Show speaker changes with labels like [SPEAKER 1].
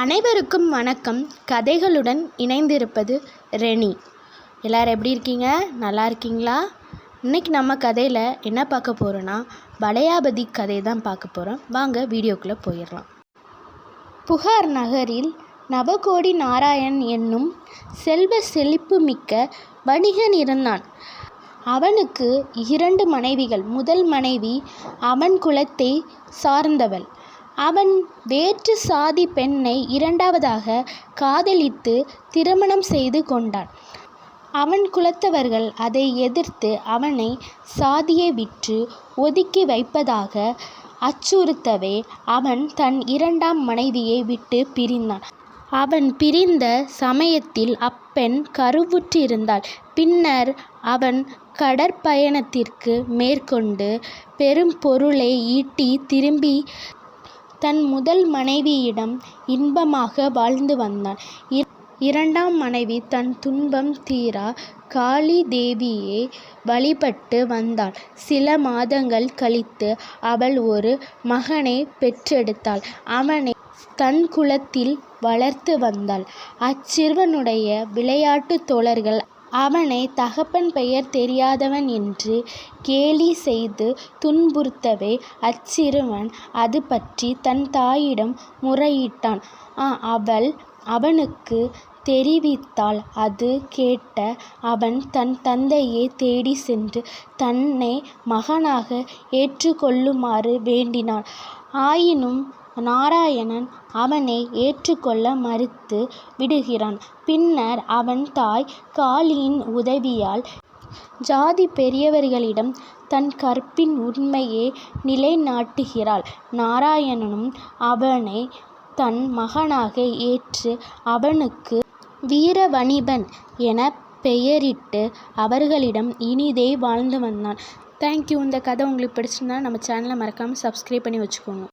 [SPEAKER 1] அனைவருக்கும் வணக்கம் கதைகளுடன் இணைந்திருப்பது ரெனி எல்லோரும் எப்படி இருக்கீங்க நல்லா இருக்கீங்களா இன்றைக்கி நம்ம கதையில் என்ன பார்க்க போகிறோன்னா வளையாபதி கதை தான் பார்க்க போகிறோம் வாங்க வீடியோக்குள்ளே போயிடலாம் புகார் நகரில் நவகோடி நாராயண் என்னும் செல்வ செழிப்பு மிக்க வணிகன் இருந்தான் அவனுக்கு இரண்டு மனைவிகள் முதல் மனைவி அவன் குலத்தை சார்ந்தவள் அவன் வேற்று சாதி பெண்ணை இரண்டாவதாக காதலித்து திருமணம் செய்து கொண்டான். அவன் குலத்தவர்கள் அதை எதிர்த்து அவனை சாதியை விற்று ஒதுக்கி வைப்பதாக அச்சுறுத்தவே அவன் தன் இரண்டாம் மனைவியை விட்டு பிரிந்தான். அவன் பிரிந்த சமயத்தில் அப்பெண் கருவுற்றிருந்தாள். பின்னர் அவன் கடற்பயணத்திற்கு மேற்கொண்டு பெரும் பொருளை ஈட்டி திரும்பி தன் முதல் மனைவியிடம் இன்பமாக வாழ்ந்து வந்தான். இரண்டாம் மனைவி தன் துன்பம் தீரா காளி தேவியை வழிபட்டு வந்தாள். சில மாதங்கள் கழித்து அவள் ஒரு மகனை பெற்றெடுத்தாள். அவனை தன் குலத்தில் வளர்த்து வந்தாள். அச்சிறுவனுடைய விளையாட்டுத் தோழர்கள் அவனை தகப்பன் பெயர் தெரியாதவன் என்று கேலி செய்து துன்புறுத்தவே அச்சிறுவன் அது பற்றி தன் தாயிடம் முறையிட்டான். அவள் அவனுக்கு தெரிவித்தாள். அது கேட்ட அவன் தன் தந்தையை தேடி சென்று தன்னை மகனாக ஏற்றுக்கொள்ளுமாறு வேண்டினான். ஆயினும் நாராயணன் அவனை ஏற்றுக்கொள்ள மறுத்து விடுகிறான். பின்னர் அவன் தாய் காளியின் உதவியால் ஜாதி பெரியவர்களிடம் தன் கற்பின் உண்மையை நிலைநாட்டுகிறாள். நாராயணனும் அவனை தன் மகனாக ஏற்று அவனுக்கு வீரவணிபன் என பெயரிட்டு அவர்களிடம் இனிதே வாழ்ந்து வந்தான். தேங்க்யூ இந்த கதை உங்களுக்கு பிடிச்சிருந்தா நம்ம சேனலை மறக்காமல் சப்ஸ்கிரைப் பண்ணி வச்சுக்கோங்க.